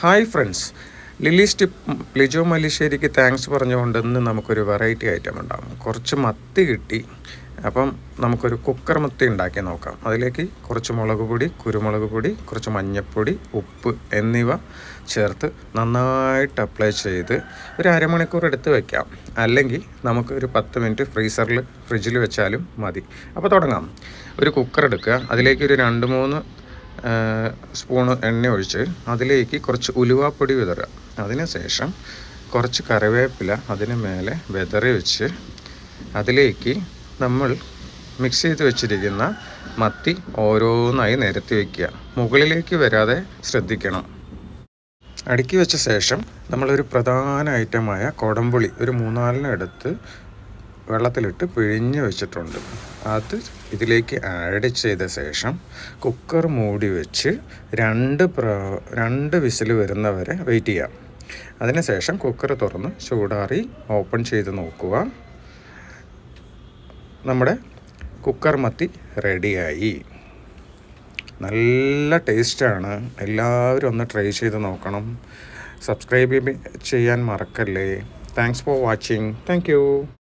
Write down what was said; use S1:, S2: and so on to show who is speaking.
S1: Hi friends lily സ്റ്റിപ്പ് ലിജോ മല്ലിശ്ശേരിക്ക് thanks പറഞ്ഞുകൊണ്ട് ഇന്ന് നമുക്കൊരു വെറൈറ്റി ഐറ്റം ഉണ്ടാകും കുറച്ച് മത്തി കിട്ടി. അപ്പം നമുക്കൊരു കുക്കർ മത്തി ഉണ്ടാക്കി നോക്കാം. അതിലേക്ക് കുറച്ച് മുളക് പൊടി കുരുമുളക് പൊടി കുറച്ച് മഞ്ഞൾപ്പൊടി ഉപ്പ് എന്നിവ ചേർത്ത് നന്നായിട്ട് അപ്ലൈ ചെയ്ത് ഒരു അരമണിക്കൂർ എടുത്ത് വയ്ക്കാം അല്ലെങ്കിൽ നമുക്ക് ഒരു പത്ത് മിനിറ്റ് ഫ്രീസറിൽ ഫ്രിഡ്ജിൽ വെച്ചാലും മതി. അപ്പോൾ തുടങ്ങാം. ഒരു കുക്കർ എടുക്കുക. അതിലേക്ക് ഒരു രണ്ട് മൂന്ന് സ്പൂണ് എണ്ണ ഒഴിച്ച് അതിലേക്ക് കുറച്ച് ഉലുവാപ്പൊടി വിതറുക. അതിന് ശേഷം കുറച്ച് കറിവേപ്പില അതിന് മേലെ വിതറി വെച്ച് അതിലേക്ക് നമ്മൾ മിക്സ് ചെയ്ത് വെച്ചിരിക്കുന്ന മത്തി ഓരോന്നായി നിരത്തി വയ്ക്കുക മുകളിലേക്ക് വരാതെ ശ്രദ്ധിക്കണം. അടുക്കി വെച്ച ശേഷം നമ്മളൊരു പ്രധാന ഐറ്റമായ കൊടംപുളി ഒരു മൂന്നാലിന് എടുത്ത് വെള്ളത്തിലിട്ട് പിഴിഞ്ഞ് വെച്ചിട്ടുണ്ട്. അത് ഇതിലേക്ക് ആഡ് ചെയ്ത ശേഷം കുക്കർ മൂടി വെച്ച് രണ്ട് രണ്ട് വിസിൽ വരുന്നവരെ വെയിറ്റ് ചെയ്യാം. അതിനുശേഷം കുക്കർ തുറന്ന് ചൂടാറി ഓപ്പൺ ചെയ്ത് നോക്കുക. നമ്മുടെ കുക്കർ മത്തി റെഡിയായി നല്ല ടേസ്റ്റാണ് എല്ലാവരും ഒന്ന് ട്രൈ ചെയ്ത് നോക്കണം. സബ്സ്ക്രൈബ് ചെയ്യാൻ മറക്കല്ലേ. Thanks for watching thank